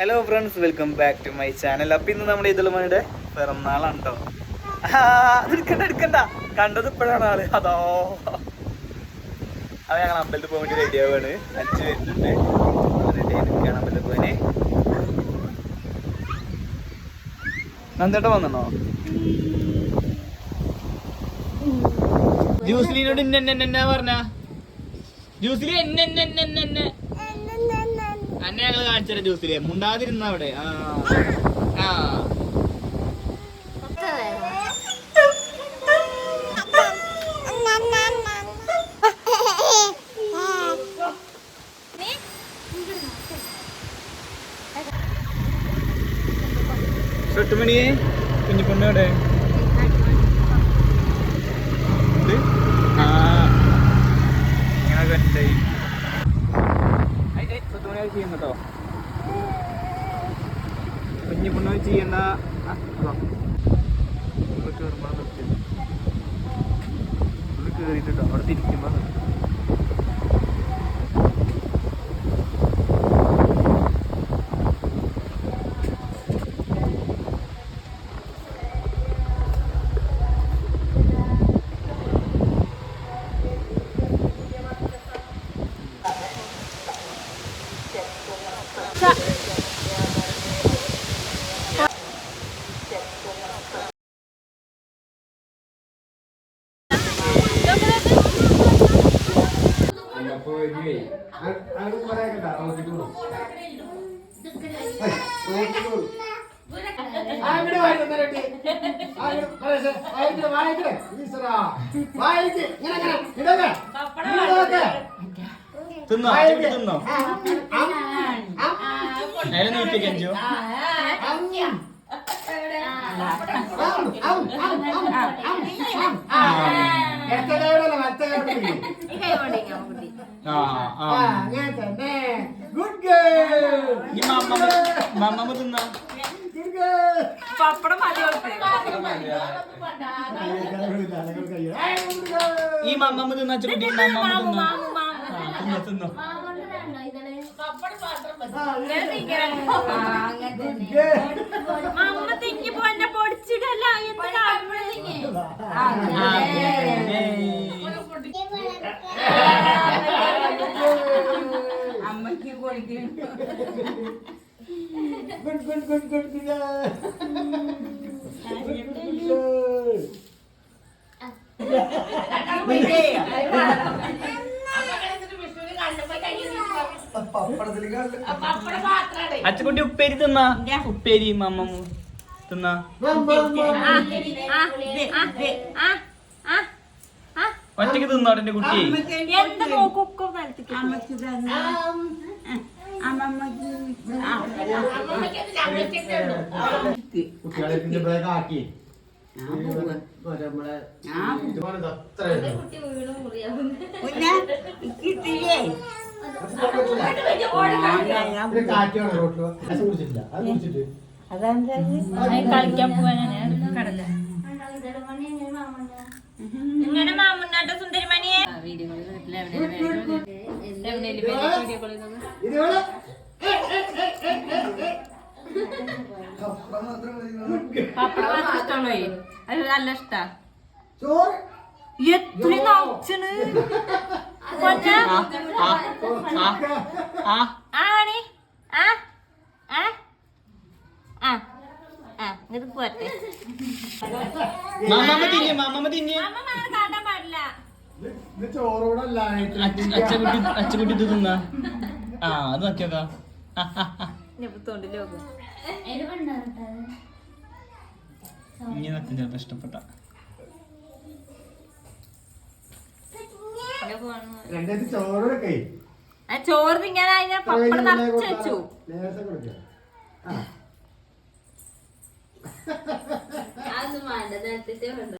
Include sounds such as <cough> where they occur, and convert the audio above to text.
Hello friends welcome back to my channel അപ്പൊ ഇന്ന് നമ്മുടെ ഇതിലുമണിയുടെ പിറന്നാളാണ് കേട്ടോ എടുക്കണ്ട എടുക്കണ്ട കണ്ടത് ഇപ്പോഴാണ് ആൾ. അതോ. അത് ഞങ്ങൾ അമ്പലത്തിൽ പോകാൻ വേണ്ടി റെഡി ആവുകയാണ് അഞ്ച് പേരുണ്ട് നിൽക്കുകയാണ് അമ്പലത്തിൽ പോകാന് നന്ദേട്ട വന്നോ? ജ്യൂസ്ലിനോട് പറഞ്ഞ? ജ്യൂസ്ലി എന്നെ അന്നെ ഞങ്ങൾ കാണിച്ചു ജ്യൂസിലെ. മുണ്ടാതിരുന്ന അവിടെ. ആ. ഷൊട്ടുമണിയെ <laughs> കുഞ്ഞിപ്പൊണ്ണ ഇത്? ആ ഇങ്ങനെ കണ്ടായി ഷൊട്ടുമണി അത് ചെയ്യുന്നു കേട്ടോ കുഞ്ഞിപ്പൊണ്ണ ചെയ്യണ്ട ആ, അതോ. അവിടെ തിരിക്കുമ്പോൾ നിർത്തി. ഉള്ളിൽ കേറിയിട്ടോ അവിടെ തിരിക്കുമ്പോ നിർത്തി. തിന്നോ അച്ചക്കുട്ടി തിന്നോ നേരെ നൂറ്റി അഞ്ചോ ആ ആ ഗുഡ് ഗേൾ ഈ മാമ്മ മാമ്മ തിന്നോ പപ്പടം മതി. ഈ മാമ്മ തിന്നോ ചുട്ടി മമ്മ തിന്നോ തിന്നോ തിന്നോ ഇങ്ങനെ തിന്നണം. അമ്മയ്ക്ക് പൊടിക്കും good good good good good അച്ചക്കുട്ടി ഉപ്പേരി തിന്നാ? ഉപ്പേരി മാമ്മ തിന്നാ ഒറ്റയ്ക്ക് തിന്നോട്ടെ എന്റെ കുട്ടി കാറ്റാണ് റോട്ടിൽ? അത് കുടിച്ചിട്ടില്ല. അത് കുടിച്ചിട്ട് കളിക്കാൻ പോവാനാണ് കടല. ഇങ്ങനെ മാമുന്നാട്ട സുന്ദരിമണിയെ? പപ്പടം ഇഷ്ടമുള്ളൂ അത് നല്ല ഇഷ്ടാ. ചോറ്. എത്ര നോച്ചണ്. ആണി ആ. ആ ആ ഇത് പോട്ടെ മാമ്മ തിന്നെ മാമ്മ തിന്നെ. കാട്ടാൻ പാടില്ല. അച്ചക്കുട്ടി അച്ചക്കുട്ടി ഇത് തിന്നാ? ആ അത് നോക്കിയോക്കാ തൊണ്ട് ലോകം ഇനി നക്കും ചിലപ്പോ ഇഷ്ടപ്പെട്ട. ചോറ് തിങ്ങാനായി ഞാൻ പപ്പടം നിറച്ചു വെച്ചു. आज मांडत ते म्हणतात